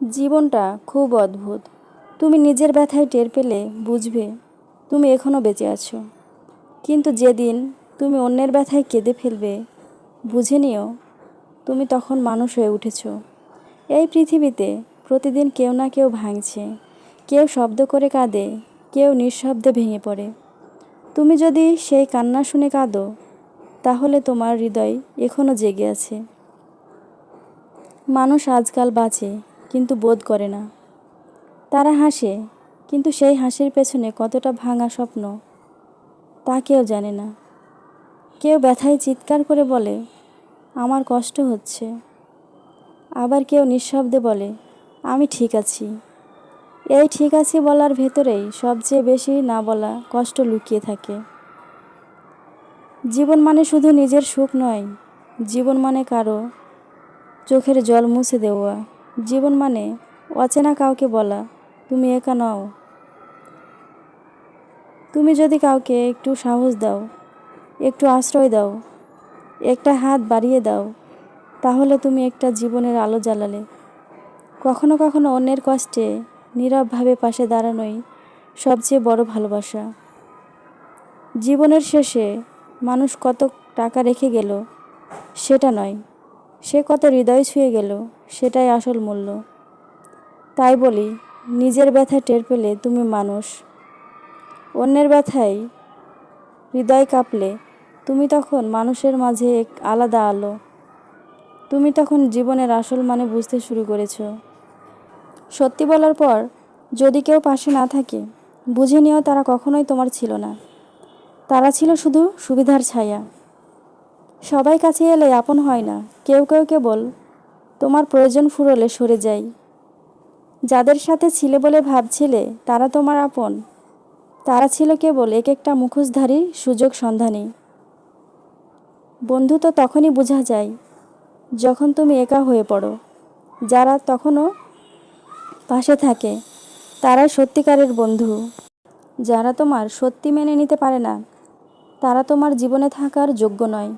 জীবনটা খুব অদ্ভুত। তুমি নিজের ব্যথায় টের পেলে বুঝবে তুমি এখনও বেঁচে আছো। কিন্তু যেদিন তুমি অন্যের ব্যথায় কেঁদে ফেলবে, বুঝে নিও, তুমি তখন মানুষ হয়ে উঠেছ। এই পৃথিবীতে প্রতিদিন কেউ না কেউ ভাঙছে, কেউ শব্দ করে কাঁদে, কেউ নিঃশব্দে ভেঙে পড়ে। তুমি যদি সেই কান্না শুনে কাঁদো, তাহলে তোমার হৃদয় এখনও জেগে আছে। মানুষ আজকাল বাঁচে কিন্তু বোধ করে না। তারা হাসে, কিন্তু সেই হাসির পেছনে কতটা ভাঙা স্বপ্ন, তা কেউ জানে না। কেউ ব্যথায় চিৎকার করে বলে, আমার কষ্ট হচ্ছে। আবার কেউ নিঃশব্দে বলে, আমি ঠিক আছি। এই ঠিক আছি বলার ভেতরেই সবচেয়ে বেশি না বলা কষ্ট লুকিয়ে থাকে। জীবন মানে শুধু নিজের সুখ নয়, জীবন মানে কারও চোখের জল মুছে দেওয়া। জীবন মানে অচেনা কাউকে বলা। তুমি একা নও। তুমি যদি কাউকে একটু সাহস দাও, একটু আশ্রয় দাও, একটা হাত বাড়িয়ে দাও, তাহলে তুমি একটা জীবনের আলো জ্বালালে। কখনো কখনো অন্যের কষ্টে নীরবভাবে পাশে দাঁড়ানোই সবচেয়ে বড় ভালোবাসা। জীবনের শেষে মানুষ কত টাকা রেখে গেল, সেটা নয়। সে কত হৃদয় ছুঁয়ে গেল সেটাই আসল মূল্য। তাই বলি, নিজের ব্যথা টের পেলে তুমি মানুষ। অন্যের ব্যথায় হৃদয় কাঁপলে তুমি তখন মানুষের মাঝে এক আলাদা আলো। তুমি তখন জীবনের আসল মানে বুঝতে শুরু করেছ। সত্যি বলার পর, যদি কেউ পাশে না থাকে, বুঝে নিও তারা কখনোই তোমার ছিল না। তারা ছিল শুধু সুবিধার ছায়া। সবাই কাছে এলে আপন হয় না, কেউ কেউ কেবল তোমার প্রয়োজন ফুরলে সরে যায় যাদের সাথে ছিলে বলে ভাবছিলে, তারা তোমার আপন। তারা ছিল কেবল এক একটা মুখোশধারী, সুযোগ সন্ধানী। বন্ধু তো তখনই বোঝা যায়, যখন তুমি একা হয়ে পড়ো। যারা তখনও পাশে থাকে তারা সত্যিকারের বন্ধু। যারা তোমার সত্যি মেনে নিতে পারে না, তারা তোমার জীবনে থাকার যোগ্য নয়।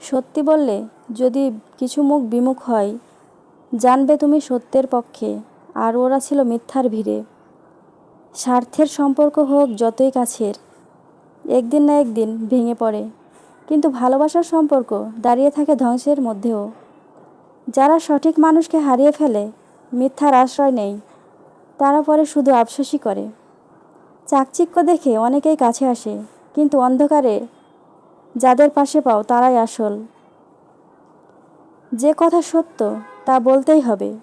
সত্যি বললে, যদি কিছু মুখ বিমুখ হয়, জানবে তুমি সত্যের পক্ষে, আর ওরা ছিল মিথ্যার ভিড়ে। স্বার্থের সম্পর্ক হোক যতই কাছের, একদিন না একদিন ভেঙে পড়ে। কিন্তু ভালোবাসার সম্পর্ক দাঁড়িয়ে থাকে ধ্বংসের মধ্যেও। যারা সঠিক মানুষকে হারিয়ে ফেলে, মিথ্যার আশ্রয় নেই, তারা পরে শুধু আফসোসই করে। চাকচিক্য দেখে অনেকেই কাছে আসে, কিন্তু অন্ধকারে যাদের পাশে পাও তারাই আসল। যে কথা সত্য, তা বলতেই হবে।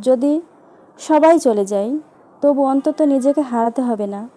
যদি সবাই চলে যায়, তবু অন্তত নিজেকে হারাতে হবে না।